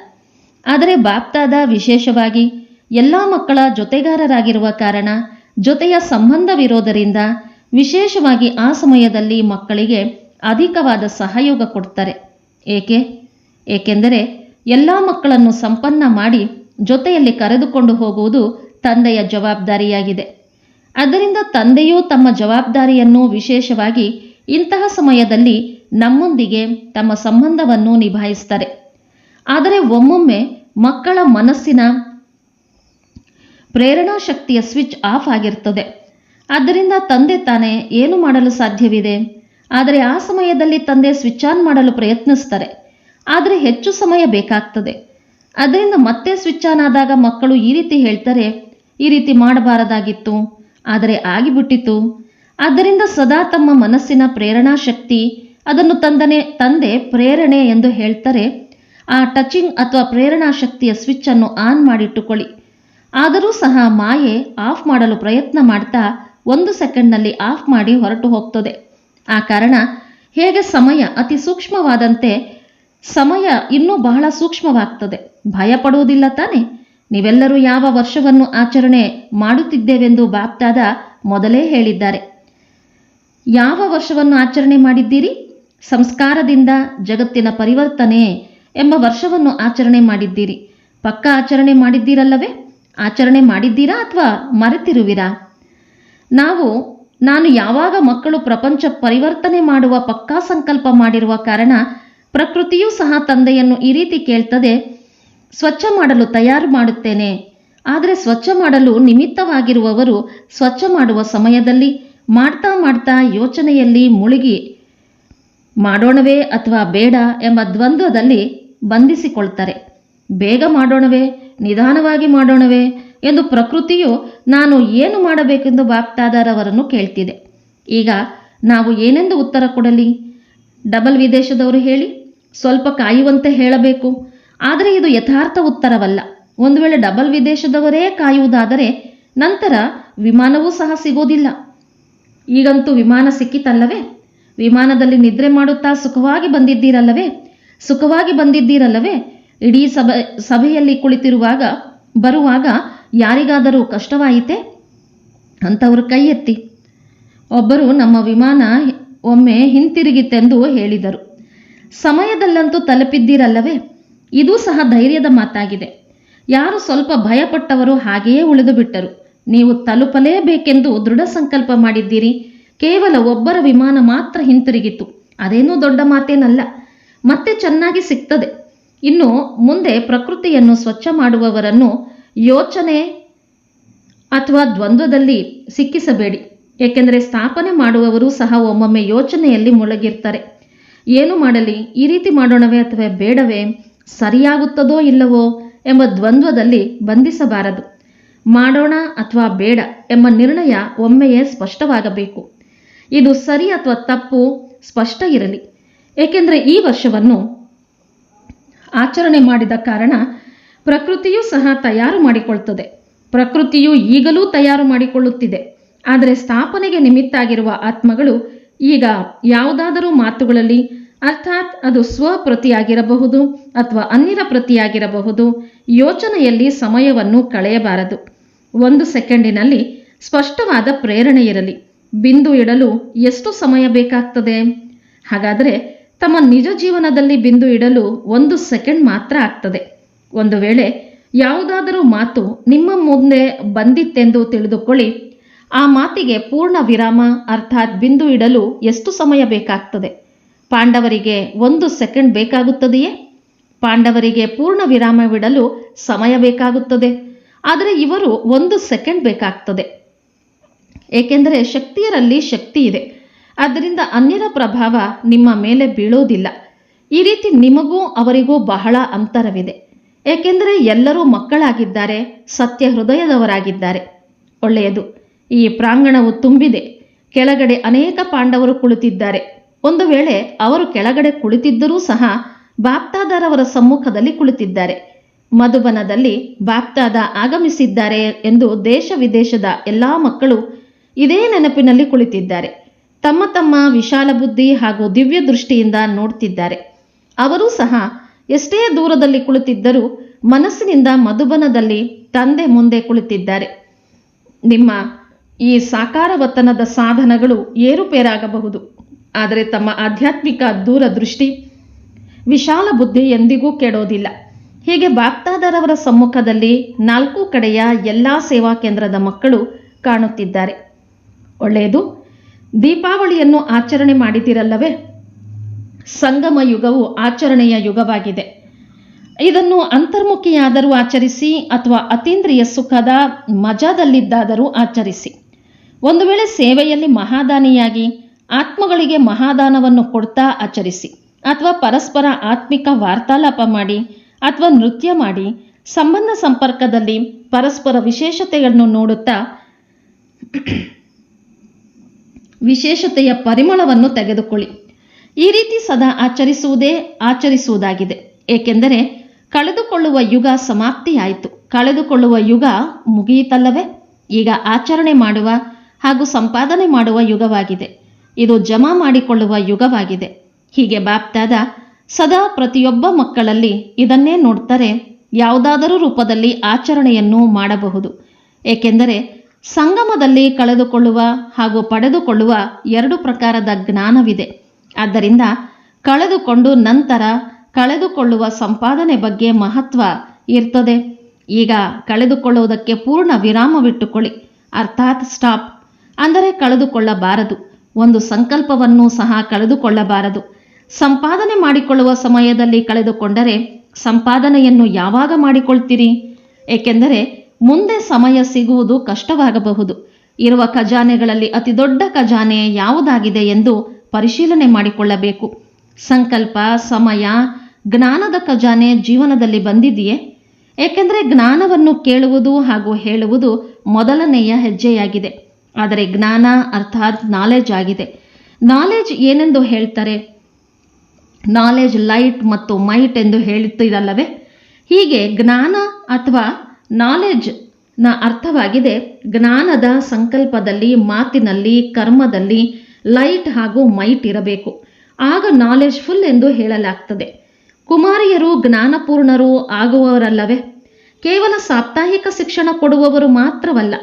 ಆದರೆ ಬಾಪ್ತಾದ ವಿಶೇಷವಾಗಿ ಎಲ್ಲ ಮಕ್ಕಳ ಜೊತೆಗಾರರಾಗಿರುವ ಕಾರಣ, ಜೊತೆಯ ಸಂಬಂಧವಿರೋದರಿಂದ ವಿಶೇಷವಾಗಿ ಆ ಸಮಯದಲ್ಲಿ ಮಕ್ಕಳಿಗೆ ಅಧಿಕವಾದ ಸಹಯೋಗ ಕೊಡ್ತಾರೆ. ಏಕೆ? ಏಕೆಂದರೆ ಎಲ್ಲ ಮಕ್ಕಳನ್ನು ಸಂಪನ್ನ ಮಾಡಿ ಜೊತೆಯಲ್ಲಿ ಕರೆದುಕೊಂಡು ಹೋಗುವುದು ತಂದೆಯ ಜವಾಬ್ದಾರಿಯಾಗಿದೆ. ಅದರಿಂದ ತಂದೆಯೂ ತಮ್ಮ ಜವಾಬ್ದಾರಿಯನ್ನು ವಿಶೇಷವಾಗಿ ಇಂತಹ ಸಮಯದಲ್ಲಿ ನಮ್ಮೊಂದಿಗೆ ತಮ್ಮ ಸಂಬಂಧವನ್ನು ನಿಭಾಯಿಸ್ತಾರೆ ಆದರೆ ಒಮ್ಮೊಮ್ಮೆ ಮಕ್ಕಳ ಮನಸ್ಸಿನ ಪ್ರೇರಣಾ ಶಕ್ತಿಯ ಸ್ವಿಚ್ ಆಫ್ ಆಗಿರ್ತದೆ ಆದ್ದರಿಂದ ತಂದೆ ತಾನೇ ಏನು ಮಾಡಲು ಸಾಧ್ಯವಿದೆ? ಆದರೆ ಆ ಸಮಯದಲ್ಲಿ ತಂದೆ ಸ್ವಿಚ್ ಆನ್ ಮಾಡಲು ಪ್ರಯತ್ನಿಸ್ತಾರೆ. ಆದರೆ ಹೆಚ್ಚು ಸಮಯ ಬೇಕಾಗ್ತದೆ. ಅದರಿಂದ ಮತ್ತೆ ಸ್ವಿಚ್ ಆನ್ ಆದಾಗ ಮಕ್ಕಳು ಈ ರೀತಿ ಹೇಳ್ತಾರೆ, ಈ ರೀತಿ ಮಾಡಬಾರದಾಗಿತ್ತು, ಆದರೆ ಆಗಿಬಿಟ್ಟಿತು. ಆದ್ದರಿಂದ ಸದಾ ತಮ್ಮ ಮನಸ್ಸಿನ ಪ್ರೇರಣಾ ಶಕ್ತಿ, ಅದನ್ನು ತಂದನೆ, ತಂದೆ ಪ್ರೇರಣೆ ಎಂದು ಹೇಳ್ತಾರೆ. ಆ ಟಚಿಂಗ್ ಅಥವಾ ಪ್ರೇರಣಾ ಶಕ್ತಿಯ ಸ್ವಿಚ್ ಅನ್ನು ಆನ್ ಮಾಡಿಟ್ಟುಕೊಳ್ಳಿ. ಆದರೂ ಸಹ ಮಾಯೆ ಆಫ್ ಮಾಡಲು ಪ್ರಯತ್ನ ಮಾಡ್ತಾ ಒಂದು ಸೆಕೆಂಡ್ನಲ್ಲಿ ಆಫ್ ಮಾಡಿ ಹೊರಟು ಹೋಗ್ತದೆ. ಆ ಕಾರಣ ಹೇಗೆ ಸಮಯ ಅತಿ ಸೂಕ್ಷ್ಮವಾದಂತೆ ಸಮಯ ಇನ್ನೂ ಬಹಳ ಸೂಕ್ಷ್ಮವಾಗ್ತದೆ. ಭಯ ಪಡುವುದಿಲ್ಲ ತಾನೆ. ನೀವೆಲ್ಲರೂ ಯಾವ ವರ್ಷವನ್ನು ಆಚರಣೆ ಮಾಡುತ್ತಿದ್ದೇವೆಂದು ಬಾಪ್ತಾದ ಮೊದಲೇ ಹೇಳಿದ್ದಾರೆ. ಯಾವ ವರ್ಷವನ್ನು ಆಚರಣೆ ಮಾಡಿದ್ದೀರಿ? ಸಂಸ್ಕಾರದಿಂದ ಜಗತ್ತಿನ ಪರಿವರ್ತನೆ ಎಂಬ ವರ್ಷವನ್ನು ಆಚರಣೆ ಮಾಡಿದ್ದೀರಿ. ಪಕ್ಕ ಆಚರಣೆ ಮಾಡಿದ್ದೀರಲ್ಲವೇ? ಆಚರಣೆ ಮಾಡಿದ್ದೀರಾ ಅಥವಾ ಮರೆತಿರುವಿರಾ? ನಾವು ನಾನು ಯಾವಾಗ ಮಕ್ಕಳು ಪ್ರಪಂಚ ಪರಿವರ್ತನೆ ಮಾಡುವ ಪಕ್ಕಾ ಸಂಕಲ್ಪ ಮಾಡಿರುವ ಕಾರಣ ಪ್ರಕೃತಿಯೂ ಸಹ ತಂದೆಯನ್ನು ಈ ರೀತಿ ಕೇಳ್ತದೆ, ಸ್ವಚ್ಛ ಮಾಡಲು ತಯಾರು ಮಾಡುತ್ತೇನೆ. ಆದರೆ ಸ್ವಚ್ಛ ಮಾಡಲು ನಿಮಿತ್ತವಾಗಿರುವವರು ಸ್ವಚ್ಛ ಮಾಡುವ ಸಮಯದಲ್ಲಿ ಮಾಡ್ತಾ ಮಾಡ್ತಾ ಯೋಚನೆಯಲ್ಲಿ ಮುಳುಗಿ, ಮಾಡೋಣವೇ ಅಥವಾ ಬೇಡ ಎಂಬ ದ್ವಂದ್ವದಲ್ಲಿ ಬಂಧಿಸಿಕೊಳ್ತಾರೆ. ಬೇಗ ಮಾಡೋಣವೇ, ನಿಧಾನವಾಗಿ ಮಾಡೋಣವೇ ಎಂದು ಪ್ರಕೃತಿಯು ನಾನು ಏನು ಮಾಡಬೇಕೆಂದು ಬಾಪ್ತಾದಾರವರನ್ನು ಕೇಳ್ತಿದೆ. ಈಗ ನಾವು ಏನೆಂದು ಉತ್ತರ ಕೊಡಲಿ? ಡಬಲ್ ವಿದೇಶದವರು ಹೇಳಿ, ಸ್ವಲ್ಪ ಕಾಯುವಂತೆ ಹೇಳಬೇಕು. ಆದರೆ ಇದು ಯಥಾರ್ಥ ಉತ್ತರವಲ್ಲ. ಒಂದು ವೇಳೆ ಡಬಲ್ ವಿದೇಶದವರೇ ಕಾಯುವುದಾದರೆ ನಂತರ ವಿಮಾನವೂ ಸಹ ಸಿಗೋದಿಲ್ಲ. ಈಗಂತೂ ವಿಮಾನ ಸಿಕ್ಕಿತಲ್ಲವೇ? ವಿಮಾನದಲ್ಲಿ ನಿದ್ರೆ ಮಾಡುತ್ತಾ ಸುಖವಾಗಿ ಬಂದಿದ್ದೀರಲ್ಲವೇ? ಸುಖವಾಗಿ ಬಂದಿದ್ದೀರಲ್ಲವೇ? ಇಡೀ ಸಭೆ ಸಭೆಯಲ್ಲಿ ಕುಳಿತಿರುವಾಗ, ಬರುವಾಗ ಯಾರಿಗಾದರೂ ಕಷ್ಟವಾಯಿತೆ? ಅಂಥವರು ಕೈ ಎತ್ತಿ ಒಬ್ಬರು ನಮ್ಮ ವಿಮಾನ ಒಮ್ಮೆ ಹಿಂತಿರುಗಿತೆಂದು ಹೇಳಿದರು. ಸಮಯದಲ್ಲಂತೂ ತಲುಪಿದ್ದೀರಲ್ಲವೇ? ಇದೂ ಸಹ ಧೈರ್ಯದ ಮಾತಾಗಿದೆ. ಯಾರು ಸ್ವಲ್ಪ ಭಯಪಟ್ಟವರು ಹಾಗೆಯೇ ಉಳಿದು ಬಿಟ್ಟರು. ನೀವು ತಲುಪಲೇಬೇಕೆಂದು ದೃಢ ಸಂಕಲ್ಪ ಮಾಡಿದ್ದೀರಿ. ಕೇವಲ ಒಬ್ಬರ ವಿಮಾನ ಮಾತ್ರ ಹಿಂತಿರುಗಿತು. ಅದೇನೂ ದೊಡ್ಡ ಮಾತೇನಲ್ಲ. ಮತ್ತೆ ಚೆನ್ನಾಗಿ ಸಿಗ್ತದೆ. ಇನ್ನು ಮುಂದೆ ಪ್ರಕೃತಿಯನ್ನು ಸ್ವಚ್ಛ ಮಾಡುವವರನ್ನು ಯೋಚನೆ ಅಥವಾ ದ್ವಂದ್ವದಲ್ಲಿ ಸಿಕ್ಕಿಸಬೇಡಿ. ಏಕೆಂದರೆ ಸ್ಥಾಪನೆ ಮಾಡುವವರು ಸಹ ಒಮ್ಮೊಮ್ಮೆ ಯೋಚನೆಯಲ್ಲಿ ಮುಳುಗಿರ್ತಾರೆ. ಏನು ಮಾಡಲಿ? ಈ ರೀತಿ ಮಾಡೋಣವೇ ಅಥವಾ ಬೇಡವೇ? ಸರಿಯಾಗುತ್ತದೋ ಇಲ್ಲವೋ ಎಂಬ ದ್ವಂದ್ವದಲ್ಲಿ ಬಂಧಿಸಬಾರದು. ಮಾಡೋಣ ಅಥವಾ ಬೇಡ ಎಂಬ ನಿರ್ಣಯ ಒಮ್ಮೆಯೇ ಸ್ಪಷ್ಟವಾಗಬೇಕು. ಇದು ಸರಿ ಅಥವಾ ತಪ್ಪು ಸ್ಪಷ್ಟ ಇರಲಿ. ಏಕೆಂದರೆ ಈ ವರ್ಷವನ್ನು ಆಚರಣೆ ಮಾಡಿದ ಕಾರಣ ಪ್ರಕೃತಿಯೂ ಸಹ ತಯಾರು ಮಾಡಿಕೊಳ್ತದೆ. ಪ್ರಕೃತಿಯು ಈಗಲೂ ತಯಾರು ಮಾಡಿಕೊಳ್ಳುತ್ತಿದೆ. ಆದರೆ ಸ್ಥಾಪನೆಗೆ ನಿಮಿತ್ತಾಗಿರುವ ಆತ್ಮಗಳು ಈಗ ಯಾವುದಾದರೂ ಮಾತುಗಳಲ್ಲಿ, ಅರ್ಥಾತ್ ಅದು ಸ್ವಪ್ರತಿಯಾಗಿರಬಹುದು ಅಥವಾ ಅನ್ಯರ ಪ್ರತಿಯಾಗಿರಬಹುದು, ಯೋಚನೆಯಲ್ಲಿ ಸಮಯವನ್ನು ಕಳೆಯಬಾರದು. ಒಂದು ಸೆಕೆಂಡಿನಲ್ಲಿ ಸ್ಪಷ್ಟವಾದ ಪ್ರೇರಣೆ ಇರಲಿ. ಬಿಂದು ಇಡಲು ಎಷ್ಟು ಸಮಯ ಬೇಕಾಗ್ತದೆ? ಹಾಗಾದರೆ ತಮ್ಮ ನಿಜ ಜೀವನದಲ್ಲಿ ಬಿಂದು ಇಡಲು ಒಂದು ಸೆಕೆಂಡ್ ಮಾತ್ರ ಆಗ್ತದೆ. ಒಂದು ವೇಳೆ ಯಾವುದಾದರೂ ಮಾತು ನಿಮ್ಮ ಮುಂದೆ ಬಂದಿತ್ತೆಂದು ತಿಳಿದುಕೊಳ್ಳಿ. ಆ ಮಾತಿಗೆ ಪೂರ್ಣ ವಿರಾಮ, ಅರ್ಥಾತ್ ಬಿಂದು ಇಡಲು ಎಷ್ಟು ಸಮಯ ಬೇಕಾಗ್ತದೆ? ಪಾಂಡವರಿಗೆ ಒಂದು ಸೆಕೆಂಡ್ ಬೇಕಾಗುತ್ತದೆಯೇ? ಪಾಂಡವರಿಗೆ ಪೂರ್ಣ ವಿರಾಮವಿಡಲು ಸಮಯ ಬೇಕಾಗುತ್ತದೆ. ಆದರೆ ಇವರು ಒಂದು ಸೆಕೆಂಡ್ ಬೇಕಾಗ್ತದೆ. ಏಕೆಂದರೆ ಶಕ್ತಿಯರಲ್ಲಿ ಶಕ್ತಿ ಇದೆ. ಆದ್ದರಿಂದ ಅನ್ಯರ ಪ್ರಭಾವ ನಿಮ್ಮ ಮೇಲೆ ಬೀಳೋದಿಲ್ಲ. ಈ ರೀತಿ ನಿಮಗೂ ಅವರಿಗೂ ಬಹಳ ಅಂತರವಿದೆ. ಏಕೆಂದರೆ ಎಲ್ಲರೂ ಮಕ್ಕಳಾಗಿದ್ದಾರೆ, ಸತ್ಯ ಹೃದಯದವರಾಗಿದ್ದಾರೆ. ಒಳ್ಳೆಯದು, ಈ ಪ್ರಾಂಗಣವು ತುಂಬಿದೆ. ಕೆಳಗಡೆ ಅನೇಕ ಪಾಂಡವರು ಕುಳಿತಿದ್ದಾರೆ. ಒಂದು ವೇಳೆ ಅವರು ಕೆಳಗಡೆ ಕುಳಿತಿದ್ದರೂ ಸಹ ಬಾಪ್ತಾದಾರವರ ಸಮ್ಮುಖದಲ್ಲಿ ಕುಳಿತಿದ್ದಾರೆ. ಮಧುಬನದಲ್ಲಿ ಬಾಪ್ತಾದ ಆಗಮಿಸಿದ್ದಾರೆ ಎಂದು ದೇಶ ವಿದೇಶದ ಎಲ್ಲಾ ಮಕ್ಕಳು ಇದೇ ನೆನಪಿನಲ್ಲಿ ಕುಳಿತಿದ್ದಾರೆ. ತಮ್ಮ ತಮ್ಮ ವಿಶಾಲ ಬುದ್ಧಿ ಹಾಗೂ ದಿವ್ಯ ದೃಷ್ಟಿಯಿಂದ ನೋಡ್ತಿದ್ದಾರೆ. ಅವರೂ ಸಹ ಎಷ್ಟೇ ದೂರದಲ್ಲಿ ಕುಳಿತಿದ್ದರೂ ಮನಸ್ಸಿನಿಂದ ಮಧುಬನದಲ್ಲಿ ತಂದೆ ಮುಂದೆ ಕುಳಿತಿದ್ದಾರೆ. ನಿಮ್ಮ ಈ ಸಾಕಾರ ವತನದ ಸಾಧನಗಳು ಏರುಪೇರಾಗಬಹುದು. ಆದರೆ ತಮ್ಮ ಆಧ್ಯಾತ್ಮಿಕ ದೂರದೃಷ್ಟಿ ವಿಶಾಲ ಬುದ್ಧಿ ಎಂದಿಗೂ ಕೆಡೋದಿಲ್ಲ. ಹೀಗೆ ಬಾಗ್ತಾದರವರ ಸಮ್ಮುಖದಲ್ಲಿ ನಾಲ್ಕು ಕಡೆಯ ಎಲ್ಲ ಸೇವಾ ಕೇಂದ್ರದ ಮಕ್ಕಳು ಕಾಣುತ್ತಿದ್ದಾರೆ. ಒಳ್ಳೆಯದು, ದೀಪಾವಳಿಯನ್ನು ಆಚರಣೆ ಮಾಡಿದಿರಲ್ಲವೇ ಸಂಗಮ ಯುಗವು ಆಚರಣೆಯ ಯುಗವಾಗಿದೆ. ಇದನ್ನು ಅಂತರ್ಮುಖಿಯಾದರೂ ಆಚರಿಸಿ ಅಥವಾ ಅತೀಂದ್ರಿಯ ಸುಖದ ಮಜಾದಲ್ಲಿದ್ದಾದರೂ ಆಚರಿಸಿ. ಒಂದು ವೇಳೆ ಸೇವೆಯಲ್ಲಿ ಮಹಾದಾನಿಯಾಗಿ ಆತ್ಮಗಳಿಗೆ ಮಹಾದಾನವನ್ನು ಕೊಡ್ತಾ ಆಚರಿಸಿ ಅಥವಾ ಪರಸ್ಪರ ಆತ್ಮಿಕ ವಾರ್ತಾಲಾಪ ಮಾಡಿ ಅಥವಾ ನೃತ್ಯ ಮಾಡಿ ಸಂಬಂಧ ಸಂಪರ್ಕದಲ್ಲಿ ಪರಸ್ಪರ ವಿಶೇಷತೆಗಳನ್ನು ನೋಡುತ್ತಾ ವಿಶೇಷತೆಯ ಪರಿಮಳವನ್ನು ತೆಗೆದುಕೊಳ್ಳಿ. ಈ ರೀತಿ ಸದಾ ಆಚರಿಸುವುದೇ ಆಚರಿಸುವುದಾಗಿದೆ. ಏಕೆಂದರೆ ಕಳೆದುಕೊಳ್ಳುವ ಯುಗ ಸಮಾಪ್ತಿಯಾಯಿತು. ಕಳೆದುಕೊಳ್ಳುವ ಯುಗ ಮುಗಿಯಿತಲ್ಲವೇ? ಈಗ ಆಚರಣೆ ಮಾಡುವ ಹಾಗೂ ಸಂಪಾದನೆ ಮಾಡುವ ಯುಗವಾಗಿದೆ. ಇದು ಜಮಾ ಮಾಡಿಕೊಳ್ಳುವ ಯುಗವಾಗಿದೆ. ಹೀಗೆ ಬಾಪ್ತಾದ ಸದಾ ಪ್ರತಿಯೊಬ್ಬ ಮಕ್ಕಳಲ್ಲಿ ಇದನ್ನೇ ನೋಡ್ತಾರೆ. ಯಾವುದಾದರೂ ರೂಪದಲ್ಲಿ ಆಚರಣೆಯನ್ನು ಮಾಡಬಹುದು. ಏಕೆಂದರೆ ಸಂಗಮದಲ್ಲಿ ಕಳೆದುಕೊಳ್ಳುವ ಹಾಗೂ ಪಡೆದುಕೊಳ್ಳುವ ಎರಡು ಪ್ರಕಾರದ ಜ್ಞಾನವಿದೆ. ಆದ್ದರಿಂದ ಕಳೆದುಕೊಂಡು ನಂತರ ಕಳೆದುಕೊಳ್ಳುವ ಸಂಪಾದನೆ ಬಗ್ಗೆ ಮಹತ್ವ ಇರ್ತದೆ. ಈಗ ಕಳೆದುಕೊಳ್ಳುವುದಕ್ಕೆ ಪೂರ್ಣ ವಿರಾಮವಿಟ್ಟುಕೊಳ್ಳಿ. ಅರ್ಥಾತ್ ಸ್ಟಾಪ್. ಅಂದರೆ ಕಳೆದುಕೊಳ್ಳಬಾರದು. ಒಂದು ಸಂಕಲ್ಪವನ್ನು ಸಹ ಕಳೆದುಕೊಳ್ಳಬಾರದು. ಸಂಪಾದನೆ ಮಾಡಿಕೊಳ್ಳುವ ಸಮಯದಲ್ಲಿ ಕಳೆದುಕೊಂಡರೆ ಸಂಪಾದನೆಯನ್ನು ಯಾವಾಗ ಮಾಡಿಕೊಳ್ತೀರಿ? ಏಕೆಂದರೆ ಮುಂದೆ ಸಮಯ ಸಿಗುವುದು ಕಷ್ಟವಾಗಬಹುದು. ಇರುವ ಖಜಾನೆಗಳಲ್ಲಿ ಅತಿ ದೊಡ್ಡ ಖಜಾನೆ ಯಾವುದಾಗಿದೆ ಎಂದು ಪರಿಶೀಲನೆ ಮಾಡಿಕೊಳ್ಳಬೇಕು. ಸಂಕಲ್ಪ, ಸಮಯ, ಜ್ಞಾನದ ಖಜಾನೆ ಜೀವನದಲ್ಲಿ ಬಂದಿದೆಯೇ? ಏಕೆಂದರೆ ಜ್ಞಾನವನ್ನು ಕೇಳುವುದು ಹಾಗೂ ಹೇಳುವುದು ಮೊದಲನೆಯ ಹೆಜ್ಜೆಯಾಗಿದೆ. ಆದರೆ ಜ್ಞಾನ ಅರ್ಥಾತ್ ನಾಲೆಜ್ ಆಗಿದೆ. ನಾಲೆಜ್ ಏನೆಂದು ಹೇಳ್ತಾರೆ? ನಾಲೆಜ್ ಲೈಟ್ ಮತ್ತು ಮೈಟ್ ಎಂದು ಹೇಳುತ್ತಿರಲ್ಲವೇ ಹೀಗೆ ಜ್ಞಾನ ಅಥವಾ ನಾಲೆಜ್ನ ಅರ್ಥವಾಗಿದೆ ಜ್ಞಾನದ ಸಂಕಲ್ಪದಲ್ಲಿ, ಮಾತಿನಲ್ಲಿ, ಕರ್ಮದಲ್ಲಿ ಲೈಟ್ ಹಾಗೂ ಮೈಟ್ ಇರಬೇಕು. ಆಗ ನಾಲೆಜ್ ಫುಲ್ ಎಂದು ಹೇಳಲಾಗ್ತದೆ. ಕುಮಾರಿಯರು ಜ್ಞಾನಪೂರ್ಣರು ಆಗುವವರಲ್ಲವೇ? ಕೇವಲ ಸಾಪ್ತಾಹಿಕ ಶಿಕ್ಷಣ ಕೊಡುವವರು ಮಾತ್ರವಲ್ಲ,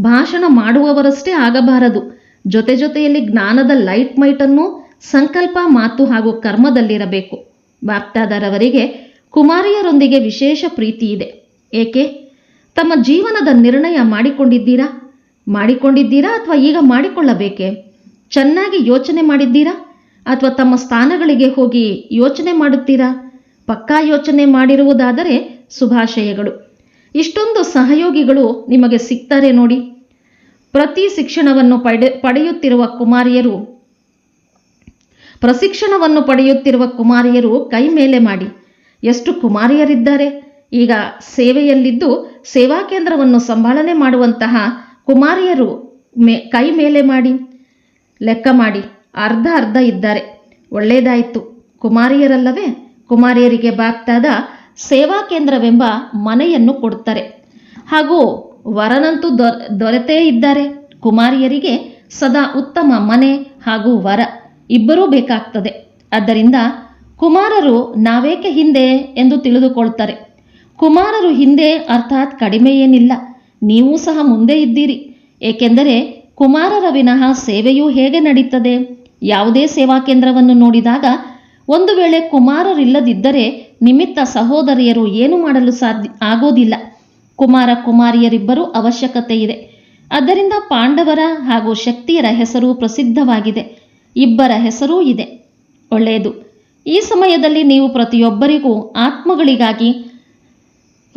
ಭಾಷಣ ಮಾಡುವವರಷ್ಟೇ ಆಗಬಾರದು. ಜೊತೆ ಜೊತೆಯಲ್ಲಿ ಜ್ಞಾನದ ಲೈಟ್ ಮೈಟನ್ನು ಸಂಕಲ್ಪ ಮಾತು ಹಾಗೂ ಕರ್ಮದಲ್ಲಿರಬೇಕು. ಬಾಪ್ತಾದರವರಿಗೆ ಕುಮಾರಿಯರೊಂದಿಗೆ ವಿಶೇಷ ಪ್ರೀತಿ ಇದೆ. ಏಕೆ? ತಮ್ಮ ಜೀವನದ ನಿರ್ಣಯ ಮಾಡಿಕೊಂಡಿದ್ದೀರಾ? ಮಾಡಿಕೊಂಡಿದ್ದೀರಾ ಅಥವಾ ಈಗ ಮಾಡಿಕೊಳ್ಳಬೇಕೆ? ಚೆನ್ನಾಗಿ ಯೋಚನೆ ಮಾಡಿದ್ದೀರಾ? ಅಥವಾ ತಮ್ಮ ಸ್ಥಾನಗಳಿಗೆ ಹೋಗಿ ಯೋಚನೆ ಮಾಡುತ್ತೀರಾ? ಪಕ್ಕಾ ಯೋಚನೆ ಮಾಡಿರುವುದಾದರೆ ಶುಭಾಶಯಗಳು. ಇಷ್ಟೊಂದು ಸಹಯೋಗಿಗಳು ನಿಮಗೆ ಸಿಗ್ತಾರೆ ನೋಡಿ. ಪ್ರತಿ ಶಿಕ್ಷಣವನ್ನು ಪಡೆ, ಪಡೆಯುತ್ತಿರುವ ಕುಮಾರಿಯರು, ಪ್ರಶಿಕ್ಷಣವನ್ನು ಪಡೆಯುತ್ತಿರುವ ಕುಮಾರಿಯರು ಕೈ ಮೇಲೆ ಮಾಡಿ. ಎಷ್ಟು ಕುಮಾರಿಯರಿದ್ದಾರೆ? ಈಗ ಸೇವೆಯಲ್ಲಿದ್ದು ಸೇವಾ ಕೇಂದ್ರವನ್ನು ಸಂಭಾಳನೆ ಮಾಡುವಂತಹ ಕುಮಾರಿಯರು ಮೇ, ಕೈ ಮೇಲೆ ಮಾಡಿ. ಲೆಕ್ಕ ಮಾಡಿ ಅರ್ಧ ಅರ್ಧ ಇದ್ದಾರೆ. ಒಳ್ಳೆಯದಾಯಿತು ಕುಮಾರಿಯರಲ್ಲವೇ? ಕುಮಾರಿಯರಿಗೆ ಬಾಗ್ತಾದ ಸೇವಾ ಕೇಂದ್ರವೆಂಬ ಮನೆಯನ್ನು ಕೊಡುತ್ತಾರೆ. ಹಾಗೂ ವರನಂತೂ ದೊ, ದೊರೆತೇ ಇದ್ದಾರೆ. ಕುಮಾರಿಯರಿಗೆ ಸದಾ ಉತ್ತಮ ಮನೆ ಹಾಗೂ ವರ ಇಬ್ಬರೂ ಬೇಕಾಗ್ತದೆ. ಆದ್ದರಿಂದ ಕುಮಾರರು ನಾವೇಕೆ ಹಿಂದೆ ಎಂದು ತಿಳಿದುಕೊಳ್ತಾರೆ. ಕುಮಾರರು ಹಿಂದೆ ಅರ್ಥಾತ್ ಕಡಿಮೆ ಏನಿಲ್ಲ ನೀವು ಸಹ ಮುಂದೆ ಇದ್ದೀರಿ. ಏಕೆಂದರೆ ಕುಮಾರರ ವಿನಃ ಸೇವೆಯೂ ಹೇಗೆ ನಡೀತದೆ? ಯಾವುದೇ ಸೇವಾ ಕೇಂದ್ರವನ್ನು ನೋಡಿದಾಗ ಒಂದು ವೇಳೆ ಕುಮಾರರಿಲ್ಲದಿದ್ದರೆ ನಿಮಿತ್ತ ಸಹೋದರಿಯರು ಏನು ಮಾಡಲು ಸಾಧ್ಯ ಆಗೋದಿಲ್ಲ. ಕುಮಾರ ಕುಮಾರಿಯರಿಬ್ಬರೂ ಅವಶ್ಯಕತೆ ಇದೆ. ಆದ್ದರಿಂದ ಪಾಂಡವರ ಹಾಗೂ ಶಕ್ತಿಯರ ಹೆಸರು ಪ್ರಸಿದ್ಧವಾಗಿದೆ. ಇಬ್ಬರ ಹೆಸರೂ ಇದೆ. ಒಳ್ಳೆಯದು. ಈ ಸಮಯದಲ್ಲಿ ನೀವು ಪ್ರತಿಯೊಬ್ಬರಿಗೂ ಆತ್ಮಗಳಿಗಾಗಿ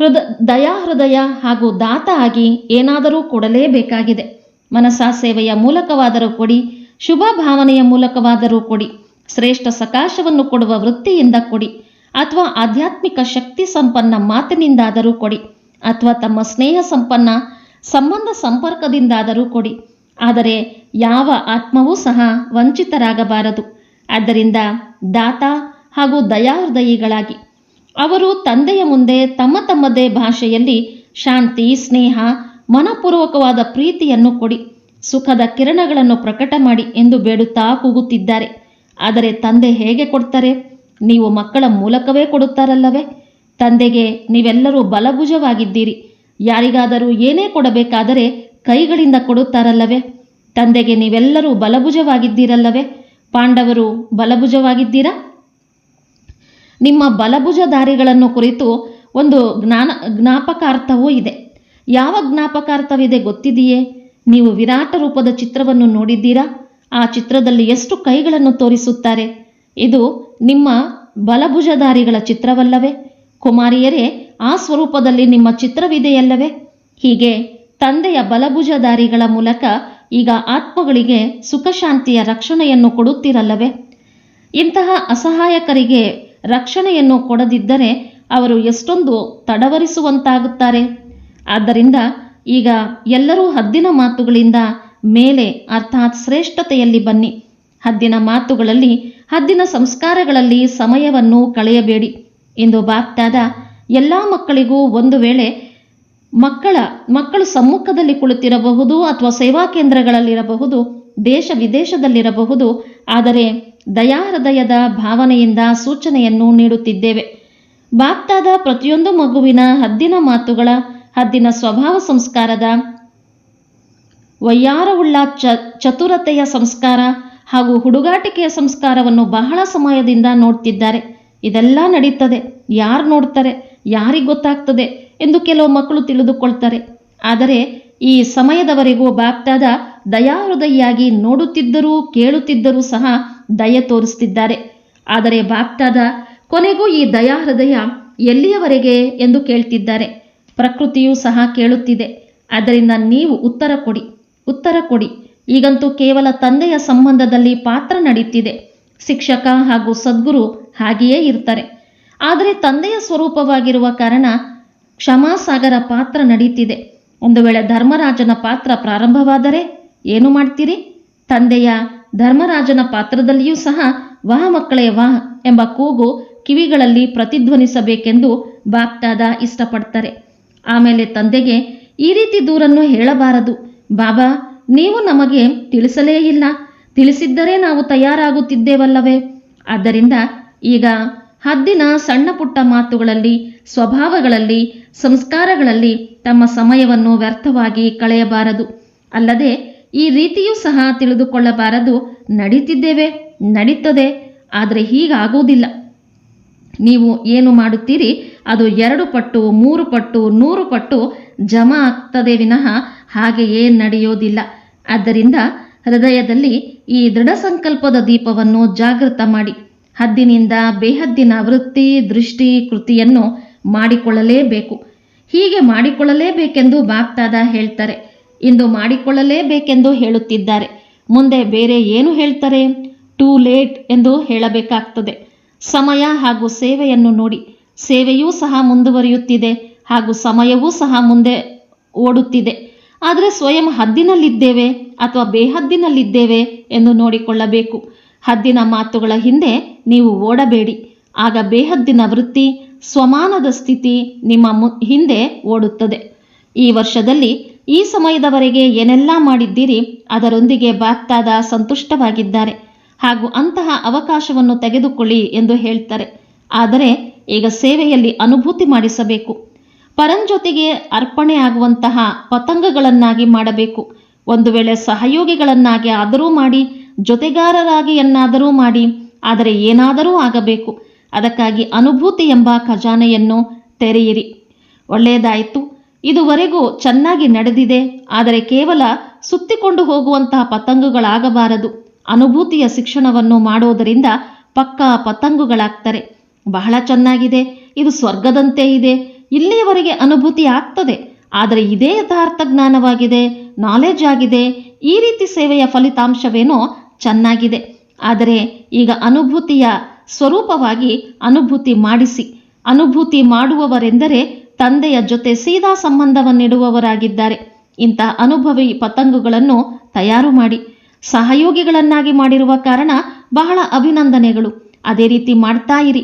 ಹೃದ, ದಯಾಹೃದಯ ಹಾಗೂ ದಾತ ಆಗಿ ಏನಾದರೂ ಕೊಡಲೇಬೇಕಾಗಿದೆ. ಮನಸಾ ಸೇವೆಯ ಮೂಲಕವಾದರೂ ಕೊಡಿ, ಶುಭ ಭಾವನೆಯ ಮೂಲಕವಾದರೂ ಕೊಡಿ, ಶ್ರೇಷ್ಠ ಸಕಾಶವನ್ನು ಕೊಡುವ ವೃತ್ತಿಯಿಂದ ಕೊಡಿ, ಅಥವಾ ಆಧ್ಯಾತ್ಮಿಕ ಶಕ್ತಿ ಸಂಪನ್ನ ಮಾತಿನಿಂದಾದರೂ ಕೊಡಿ, ಅಥವಾ ತಮ್ಮ ಸ್ನೇಹ ಸಂಪನ್ನ ಸಂಬಂಧ ಸಂಪರ್ಕದಿಂದಾದರೂ ಕೊಡಿ, ಆದರೆ ಯಾವ ಆತ್ಮವೂ ಸಹ ವಂಚಿತರಾಗಬಾರದು. ಆದ್ದರಿಂದ ದಾತ ಹಾಗೂ ದಯಾಹೃದಯಿಗಳಾಗಿ ಅವರು ತಂದೆಯ ಮುಂದೆ ತಮ್ಮ ತಮ್ಮದೇ ಭಾಷೆಯಲ್ಲಿ ಶಾಂತಿ, ಸ್ನೇಹ ಮನಪೂರ್ವಕವಾದ ಪ್ರೀತಿಯನ್ನು ಕೊಡಿ. ಸುಖದ ಕಿರಣಗಳನ್ನು ಪ್ರಕಟ ಮಾಡಿ ಎಂದು ಬೇಡುತ್ತಾ ಕೂಗುತ್ತಿದ್ದಾರೆ. ಆದರೆ ತಂದೆ ಹೇಗೆ ಕೊಡ್ತಾರೆ? ನೀವು ಮಕ್ಕಳ ಮೂಲಕವೇ ಕೊಡುತ್ತಾರಲ್ಲವೇ? ತಂದೆಗೆ ನೀವೆಲ್ಲರೂ ಬಲಭುಜವಾಗಿದ್ದೀರಿ. ಯಾರಿಗಾದರೂ ಏನೇ ಕೊಡಬೇಕಾದರೆ ಕೈಗಳಿಂದ ಕೊಡುತ್ತಾರಲ್ಲವೇ? ತಂದೆಗೆ ನೀವೆಲ್ಲರೂ ಬಲಭುಜವಾಗಿದ್ದೀರಲ್ಲವೇ? ಪಾಂಡವರು ಬಲಭುಜವಾಗಿದ್ದೀರಾ? ನಿಮ್ಮ ಬಲಭುಜಧಾರಿಗಳನ್ನು ಕುರಿತು ಒಂದು ಜ್ಞಾನ ಜ್ಞಾಪಕಾರ್ಥವೂ ಇದೆ. ಯಾವ ಜ್ಞಾಪಕಾರ್ಥವಿದೆ ಗೊತ್ತಿದೆಯೇ? ನೀವು ವಿರಾಟ ರೂಪದ ಚಿತ್ರವನ್ನು ನೋಡಿದ್ದೀರಾ? ಆ ಚಿತ್ರದಲ್ಲಿ ಎಷ್ಟು ಕೈಗಳನ್ನು ತೋರಿಸುತ್ತಾರೆ? ಇದು ನಿಮ್ಮ ಬಲಭುಜಧಾರಿಗಳ ಚಿತ್ರವಲ್ಲವೇ? ಕುಮಾರಿಯರೇ, ಆ ಸ್ವರೂಪದಲ್ಲಿ ನಿಮ್ಮ ಚಿತ್ರವಿದೆಯಲ್ಲವೇ? ಹೀಗೆ ತಂದೆಯ ಬಲಭುಜಧಾರಿಗಳ ಮೂಲಕ ಈಗ ಆತ್ಮಗಳಿಗೆ ಸುಖಶಾಂತಿಯ ರಕ್ಷಣೆಯನ್ನು ಕೊಡುತ್ತಿರಲ್ಲವೇ? ಇಂತಹ ಅಸಹಾಯಕರಿಗೆ ರಕ್ಷಣೆಯನ್ನು ಕೊಡದಿದ್ದರೆ ಅವರು ಎಷ್ಟೊಂದು ತಡವರಿಸುವಂತಾಗುತ್ತಾರೆ? ಆದ್ದರಿಂದ ಈಗ ಎಲ್ಲರೂ ಹದ್ದಿನ ಮಾತುಗಳಿಂದ ಮೇಲೆ ಅರ್ಥಾತ್ ಶ್ರೇಷ್ಠತೆಯಲ್ಲಿ ಬನ್ನಿ. ಹದ್ದಿನ ಮಾತುಗಳಲ್ಲಿ, ಹದ್ದಿನ ಸಂಸ್ಕಾರಗಳಲ್ಲಿ ಸಮಯವನ್ನು ಕಳೆಯಬೇಡಿ ಎಂದು ಬಾಪ್ತಾದ ಎಲ್ಲ ಮಕ್ಕಳಿಗೂ ಒಂದು ವೇಳೆ ಮಕ್ಕಳ, ಮಕ್ಕಳು ಸಮ್ಮುಖದಲ್ಲಿ ಕುಳಿತಿರಬಹುದು ಅಥವಾ ಸೇವಾ ಕೇಂದ್ರಗಳಲ್ಲಿರಬಹುದು, ದೇಶ ವಿದೇಶದಲ್ಲಿರಬಹುದು, ಆದರೆ ದಯಾಹೃದಯದ ಭಾವನೆಯಿಂದ ಸೂಚನೆಯನ್ನು ನೀಡುತ್ತಿದ್ದೇವೆ. ಬಾಪ್ತಾದ ಪ್ರತಿಯೊಂದು ಮಗುವಿನ ಹದ್ದಿನ ಮಾತುಗಳ ಹದ್ದಿನ ಸ್ವಭಾವ ಸಂಸ್ಕಾರದ ವಯ್ಯಾರವುಳ್ಳ ಚ ಚತುರತೆಯ ಸಂಸ್ಕಾರ ಹಾಗೂ ಹುಡುಗಾಟಿಕೆಯ ಸಂಸ್ಕಾರವನ್ನು ಬಹಳ ಸಮಯದಿಂದ ನೋಡ್ತಿದ್ದಾರೆ. ಇದೆಲ್ಲ ನಡೀತದೆ. ಯಾರು ನೋಡ್ತಾರೆ? ಯಾರಿಗೆ ಗೊತ್ತಾಗ್ತದೆ? ಎಂದು ಕೆಲವು ಮಕ್ಕಳು ತಿಳಿದುಕೊಳ್ತಾರೆ. ಆದರೆ ಈ ಸಮಯದವರೆಗೂ ಬಾಪ್ತಾದ ದಯಾಹೃದಯಿಯಾಗಿ ನೋಡುತ್ತಿದ್ದರೂ ಕೇಳುತ್ತಿದ್ದರೂ ಸಹ ದಯ ತೋರಿಸ್ತಿದ್ದಾರೆ. ಆದರೆ ಬಾಪ್ತಾದ ಕೊನೆಗೂ ಈ ದಯಾಹೃದಯ ಎಲ್ಲಿಯವರೆಗೆ? ಎಂದು ಕೇಳ್ತಿದ್ದಾರೆ. ಪ್ರಕೃತಿಯೂ ಸಹ ಕೇಳುತ್ತಿದೆ. ಆದ್ದರಿಂದ ನೀವು ಉತ್ತರ ಕೊಡಿ. ಉತ್ತರ ಕೊಡಿ. ಈಗಂತೂ ಕೇವಲ ತಂದೆಯ ಸಂಬಂಧದಲ್ಲಿ ಪಾತ್ರ ನಡೀತಿದೆ. ಶಿಕ್ಷಕ ಹಾಗೂ ಸದ್ಗುರು ಹಾಗೆಯೇ ಇರ್ತಾರೆ ಆದರೆ ತಂದೆಯ ಸ್ವರೂಪವಾಗಿರುವ ಕಾರಣ ಕ್ಷಮಾಸಾಗರ ಪಾತ್ರ ನಡೀತಿದೆ. ಒಂದು ವೇಳೆ ಧರ್ಮರಾಜನ ಪಾತ್ರ ಪ್ರಾರಂಭವಾದರೆ ಏನು ಮಾಡ್ತೀರಿ? ತಂದೆಯ ಧರ್ಮರಾಜನ ಪಾತ್ರದಲ್ಲಿಯೂ ಸಹ ವಾಹ ಮಕ್ಕಳೇ ವಾಹ್ ಎಂಬ ಕೂಗು ಕಿವಿಗಳಲ್ಲಿ ಪ್ರತಿಧ್ವನಿಸಬೇಕೆಂದು ಬಾಪ್ತಾದ ಇಷ್ಟಪಡ್ತಾರೆ. ಆಮೇಲೆ ತಂದೆಗೆ ಈ ರೀತಿ ದೂರನ್ನು ಹೇಳಬಾರದು. ಬಾಬಾ, ನೀವು ನಮಗೆ ತಿಳಿಸಲೇ ಇಲ್ಲ. ತಿಳಿಸಿದ್ದರೆ ನಾವು ತಯಾರಾಗುತ್ತಿದ್ದೇವಲ್ಲವೇ? ಆದ್ದರಿಂದ ಈಗ ಹದ್ದಿನ ಸಣ್ಣ ಪುಟ್ಟ ಮಾತುಗಳಲ್ಲಿ, ಸ್ವಭಾವಗಳಲ್ಲಿ, ಸಂಸ್ಕಾರಗಳಲ್ಲಿ ತಮ್ಮ ಸಮಯವನ್ನು ವ್ಯರ್ಥವಾಗಿ ಕಳೆಯಬಾರದು. ಅಲ್ಲದೆ ಈ ರೀತಿಯೂ ಸಹ ತಿಳಿದುಕೊಳ್ಳಬಾರದು. ನಡೀತಿದ್ದೇವೆ, ನಡೀತದೆ, ಆದರೆ ಹೀಗಾಗುವುದಿಲ್ಲ. ನೀವು ಏನು ಮಾಡುತ್ತೀರಿ? ಅದು ಎರಡು ಪಟ್ಟು, ಮೂರು ಪಟ್ಟು, ನೂರು ಪಟ್ಟು ಜಮಾ ಆಗ್ತದೆ ವಿನಃ ಹಾಗೆಯೇ ನಡೆಯೋದಿಲ್ಲ. ಆದ್ದರಿಂದ ಹೃದಯದಲ್ಲಿ ಈ ದೃಢ ಸಂಕಲ್ಪದ ದೀಪವನ್ನು ಜಾಗೃತ ಮಾಡಿ. ಹದ್ದಿನಿಂದ ಬೇಹದ್ದಿನ ವೃತ್ತಿ ದೃಷ್ಟಿ ಕೃತಿಯನ್ನು ಮಾಡಿಕೊಳ್ಳಲೇಬೇಕು. ಹೀಗೆ ಮಾಡಿಕೊಳ್ಳಲೇಬೇಕೆಂದು ಬಾಪ್ತಾದ ಹೇಳ್ತಾರೆ. ಇಂದು ಮಾಡಿಕೊಳ್ಳಲೇಬೇಕೆಂದು ಹೇಳುತ್ತಿದ್ದಾರೆ. ಮುಂದೆ ಬೇರೆ ಏನು ಹೇಳ್ತಾರೆ? ಟೂ ಲೇಟ್ ಎಂದು ಹೇಳಬೇಕಾಗ್ತದೆ. ಸಮಯ ಹಾಗೂ ಸೇವೆಯನ್ನು ನೋಡಿ. ಸೇವೆಯೂ ಸಹ ಮುಂದುವರಿಯುತ್ತಿದೆ ಹಾಗೂ ಸಮಯವೂ ಸಹ ಮುಂದೆ ಓಡುತ್ತಿದೆ. ಆದರೆ ಸ್ವಯಂ ಹದ್ದಿನಲ್ಲಿದ್ದೇವೆ ಅಥವಾ ಬೇಹದ್ದಿನಲ್ಲಿದ್ದೇವೆ ಎಂದು ನೋಡಿಕೊಳ್ಳಬೇಕು. ಹದ್ದಿನ ಮಾತುಗಳ ಹಿಂದೆ ನೀವು ಓಡಬೇಡಿ. ಆಗ ಬೇಹದ್ದಿನ ವೃತ್ತಿ, ಸ್ವಮಾನದ ಸ್ಥಿತಿ ನಿಮ್ಮ ಮು- ಹಿಂದೆ ಓಡುತ್ತದೆ. ಈ ವರ್ಷದಲ್ಲಿ ಈ ಸಮಯದವರೆಗೆ ಏನೆಲ್ಲ ಮಾಡಿದ್ದೀರಿ ಅದರೊಂದಿಗೆ ಬಾಪ್ತಾದ ಸಂತುಷ್ಟವಾಗಿದ್ದಾರೆ. ಹಾಗೂ ಅಂತಹ ಅವಕಾಶವನ್ನು ತೆಗೆದುಕೊಳ್ಳಿ ಎಂದು ಹೇಳ್ತಾರೆ. ಆದರೆ ಈಗ ಸೇವೆಯಲ್ಲಿ ಅನುಭೂತಿ ಮಾಡಿಸಬೇಕು. ಪರಂಜೊತೆಗೆ ಅರ್ಪಣೆ ಆಗುವಂತಹ ಪತಂಗಗಳನ್ನಾಗಿ ಮಾಡಬೇಕು. ಒಂದು ವೇಳೆ ಸಹಯೋಗಿಗಳನ್ನಾಗಿ ಆದರೂ ಮಾಡಿ ಜೊತೆಗಾರರಾಗಿ ಎನ್ನಾದರೂ ಮಾಡಿ, ಆದರೆ ಏನಾದರೂ ಆಗಬೇಕು. ಅದಕ್ಕಾಗಿ ಅನುಭೂತಿ ಎಂಬ ಖಜಾನೆಯನ್ನು ತೆರೆಯಿರಿ. ಒಳ್ಳೆಯದಾಯಿತು. ಇದುವರೆಗೂ ಚೆನ್ನಾಗಿ ನಡೆದಿದೆ, ಆದರೆ ಕೇವಲ ಸುತ್ತಿಕೊಂಡು ಹೋಗುವಂತಹ ಪತಂಗಗಳಾಗಬಾರದು. ಅನುಭೂತಿಯ ಶಿಕ್ಷಣವನ್ನು ಮಾಡೋದರಿಂದ ಪಕ್ಕಾ ಪತಂಗುಗಳಾಗ್ತಾರೆ. ಬಹಳ ಚೆನ್ನಾಗಿದೆ, ಇದು ಸ್ವರ್ಗದಂತೆ ಇದೆ, ಇಲ್ಲಿಯವರೆಗೆ ಅನುಭೂತಿ ಆಗ್ತದೆ, ಆದರೆ ಇದೇ ಯಥಾರ್ಥ ಜ್ಞಾನವಾಗಿದೆ ನಾಲೆಜ್ ಆಗಿದೆ, ಈ ರೀತಿ ಸೇವೆಯ ಫಲಿತಾಂಶವೇನೋ ಚೆನ್ನಾಗಿದೆ. ಆದರೆ ಈಗ ಅನುಭೂತಿಯ ಸ್ವರೂಪವಾಗಿ ಅನುಭೂತಿ ಮಾಡಿಸಿ, ಅನುಭೂತಿ ಮಾಡುವವರೆಂದರೆ ತಂದೆಯ ಜೊತೆ ಸೀದಾ ಸಂಬಂಧವನ್ನಿಡುವವರಾಗಿದ್ದಾರೆ. ಇಂತಹ ಅನುಭವಿ ಪತಂಗುಗಳನ್ನು ತಯಾರು ಮಾಡಿ. ಸಹಯೋಗಿಗಳನ್ನಾಗಿ ಮಾಡಿರುವ ಕಾರಣ ಬಹಳ ಅಭಿನಂದನೆಗಳು. ಅದೇ ರೀತಿ ಮಾಡ್ತಾ ಇರಿ.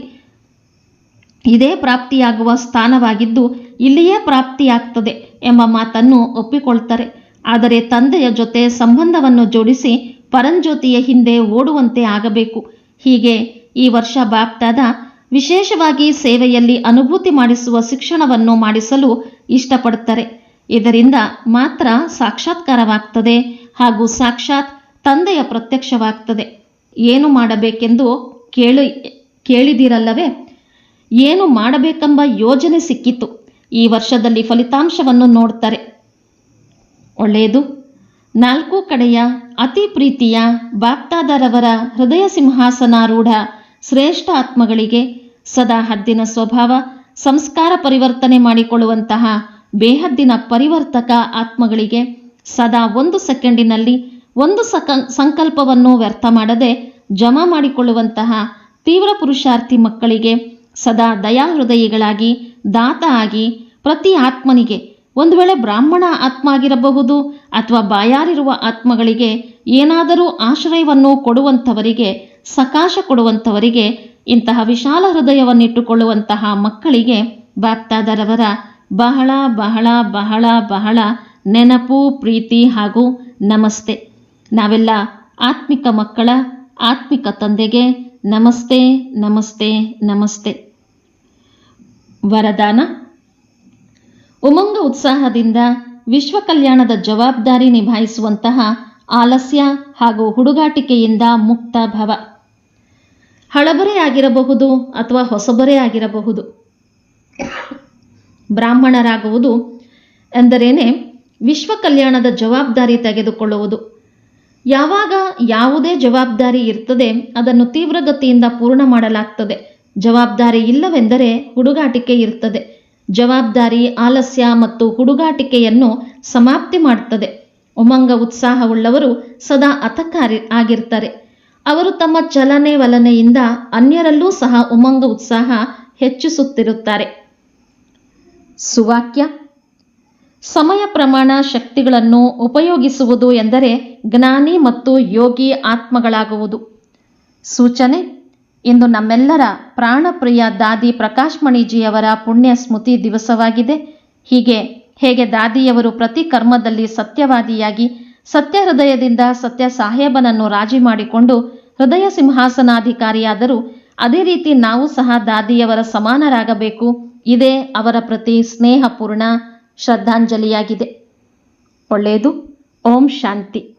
ಇದೇ ಪ್ರಾಪ್ತಿಯಾಗುವ ಸ್ಥಾನವಾಗಿದ್ದು ಇಲ್ಲಿಯೇ ಪ್ರಾಪ್ತಿಯಾಗ್ತದೆ ಎಂಬ ಮಾತನ್ನು ಒಪ್ಪಿಕೊಳ್ತಾರೆ. ಆದರೆ ತಂದೆಯ ಜೊತೆ ಸಂಬಂಧವನ್ನು ಜೋಡಿಸಿ ಪರಂಜ್ಯೋತಿಯ ಹಿಂದೆ ಓಡುವಂತೆ ಆಗಬೇಕು. ಹೀಗೆ ಈ ವರ್ಷ ಬಾಪ್ತಾದ ವಿಶೇಷವಾಗಿ ಸೇವೆಯಲ್ಲಿ ಅನುಭೂತಿ ಮಾಡಿಸುವ ಶಿಕ್ಷಣವನ್ನು ಮಾಡಿಸಲು ಇಷ್ಟಪಡುತ್ತಾರೆ ಇದರಿಂದ ಮಾತ್ರ ಸಾಕ್ಷಾತ್ಕಾರವಾಗ್ತದೆ ಹಾಗೂ ಸಾಕ್ಷಾತ್ ತಂದೆಯ ಪ್ರತ್ಯಕ್ಷವಾಗ್ತದೆ. ಏನು ಮಾಡಬೇಕೆಂದು ಕೇಳಿ, ಕೇಳಿದಿರಲ್ಲವೇ? ಏನು ಮಾಡಬೇಕೆಂಬ ಯೋಜನೆ ಸಿಕ್ಕಿತು. ಈ ವರ್ಷದಲ್ಲಿ ಫಲಿತಾಂಶವನ್ನು ನೋಡ್ತಾರೆ. ಒಳ್ಳೆಯದು. ನಾಲ್ಕು ಕಡೆಯ ಅತಿ ಪ್ರೀತಿಯ ಬಾಪ್ತಾದರವರ ಹೃದಯ ಸಿಂಹಾಸನಾರೂಢ ಶ್ರೇಷ್ಠ ಆತ್ಮಗಳಿಗೆ ಸದಾ ಹದ್ದಿನ ಸ್ವಭಾವ, ಸಂಸ್ಕಾರ ಪರಿವರ್ತನೆ ಮಾಡಿಕೊಳ್ಳುವಂತಹ ಬೇಹದ್ದಿನ ಪರಿವರ್ತಕ ಆತ್ಮಗಳಿಗೆ ಸದಾ ಒಂದು ಸೆಕೆಂಡಿನಲ್ಲಿ ಒಂದು ಸಕ, ಸಂಕಲ್ಪವನ್ನು ವ್ಯರ್ಥ ಮಾಡದೆ ಜಮಾ ಮಾಡಿಕೊಳ್ಳುವಂತಹ ತೀವ್ರ ಪುರುಷಾರ್ಥಿ ಮಕ್ಕಳಿಗೆ ಸದಾ ದಯಾಹೃದಯಿಗಳಾಗಿ, ದಾತ ಆಗಿ, ಪ್ರತಿ ಆತ್ಮನಿಗೆ, ಒಂದು ವೇಳೆ ಬ್ರಾಹ್ಮಣ ಆತ್ಮ ಆಗಿರಬಹುದು ಅಥವಾ ಬಾಯಾರಿರುವ ಆತ್ಮಗಳಿಗೆ ಏನಾದರೂ ಆಶ್ರಯವನ್ನು ಕೊಡುವಂಥವರಿಗೆ, ಸಕಾಶ ಕೊಡುವಂಥವರಿಗೆ, ಇಂತಹ ವಿಶಾಲ ಹೃದಯವನ್ನಿಟ್ಟುಕೊಳ್ಳುವಂತಹ ಮಕ್ಕಳಿಗೆ ಬಾಪ್ತಾದರವರ ಬಹಳ ಬಹಳ ಬಹಳ ಬಹಳ ನೆನಪು, ಪ್ರೀತಿ ಹಾಗೂ ನಮಸ್ತೆ. ನಾವೆಲ್ಲ ಆತ್ಮಿಕ ಮಕ್ಕಳ ಆತ್ಮಿಕ ತಂದೆಗೆ ನಮಸ್ತೆ ನಮಸ್ತೆ ನಮಸ್ತೆ. ವರದಾನ. ಉಮಂಗ ಉತ್ಸಾಹದಿಂದ ವಿಶ್ವ ಕಲ್ಯಾಣದ ಜವಾಬ್ದಾರಿ ನಿಭಾಯಿಸುವಂತಹ ಆಲಸ್ಯ ಹಾಗೂ ಹುಡುಗಾಟಿಕೆಯಿಂದ ಮುಕ್ತ ಭವ. ಹಳಬರೆ ಆಗಿರಬಹುದು ಅಥವಾ ಹೊಸಬರೇ ಆಗಿರಬಹುದು ಬ್ರಾಹ್ಮಣರಾಗುವುದು ಎಂದರೇನೆ ವಿಶ್ವ ಕಲ್ಯಾಣದ ಜವಾಬ್ದಾರಿ ತೆಗೆದುಕೊಳ್ಳುವುದು. ಯಾವಾಗ ಯಾವುದೇ ಜವಾಬ್ದಾರಿ ಇರ್ತದೆ, ಅದನ್ನು ತೀವ್ರಗತಿಯಿಂದ ಪೂರ್ಣ ಮಾಡಲಾಗ್ತದೆ. ಜವಾಬ್ದಾರಿ ಇಲ್ಲವೆಂದರೆ ಹುಡುಗಾಟಿಕೆ ಇರ್ತದೆ. ಜವಾಬ್ದಾರಿ, ಆಲಸ್ಯ ಮತ್ತು ಹುಡುಗಾಟಿಕೆಯನ್ನು ಸಮಾಪ್ತಿ ಮಾಡುತ್ತದೆ ಉಮಂಗ ಉತ್ಸಾಹವುಳ್ಳವರು ಸದಾ ಅಥಕಾರಿ ಆಗಿರ್ತಾರೆ. ಅವರು ತಮ್ಮ ಚಲನೆ ವಲನೆಯಿಂದ ಅನ್ಯರಲ್ಲೂ ಸಹ ಉಮಂಗ ಉತ್ಸಾಹ ಹೆಚ್ಚಿಸುತ್ತಿರುತ್ತಾರೆ. ಸುವಾಕ್ಯ ಸಮಯ ಪ್ರಮಾಣ ಶಕ್ತಿಗಳನ್ನು ಉಪಯೋಗಿಸುವುದು ಎಂದರೆ ಜ್ಞಾನಿ ಮತ್ತು ಯೋಗಿ ಆತ್ಮಗಳಾಗುವುದು. ಸೂಚನೆ, ಇಂದು ನಮ್ಮೆಲ್ಲರ ಪ್ರಾಣಪ್ರಿಯ ದಾದಿ ಪ್ರಕಾಶ್ಮಣಿಜಿಯವರ ಪುಣ್ಯ ಸ್ಮೃತಿ ದಿವಸವಾಗಿದೆ. ಹೀಗೆ ಹೇಗೆ ದಾದಿಯವರು ಪ್ರತಿ ಕರ್ಮದಲ್ಲಿ ಸತ್ಯವಾದಿಯಾಗಿ ಸತ್ಯ ಹೃದಯದಿಂದ ಸತ್ಯ ಸಾಹೇಬನನ್ನು ರಾಜಿ ಮಾಡಿಕೊಂಡು ಹೃದಯ ಸಿಂಹಾಸನಾಧಿಕಾರಿಯಾದರೂ ಅದೇ ರೀತಿ ನಾವು ಸಹ ದಾದಿಯವರ ಸಮಾನರಾಗಬೇಕು. ಇದೇ ಅವರ ಪ್ರತಿ ಸ್ನೇಹಪೂರ್ಣ ಶ್ರದ್ಧಾಂಜಲಿಯಾಗಿದೆ. ಒಳ್ಳೆಯದು. ಓಂ ಶಾಂತಿ.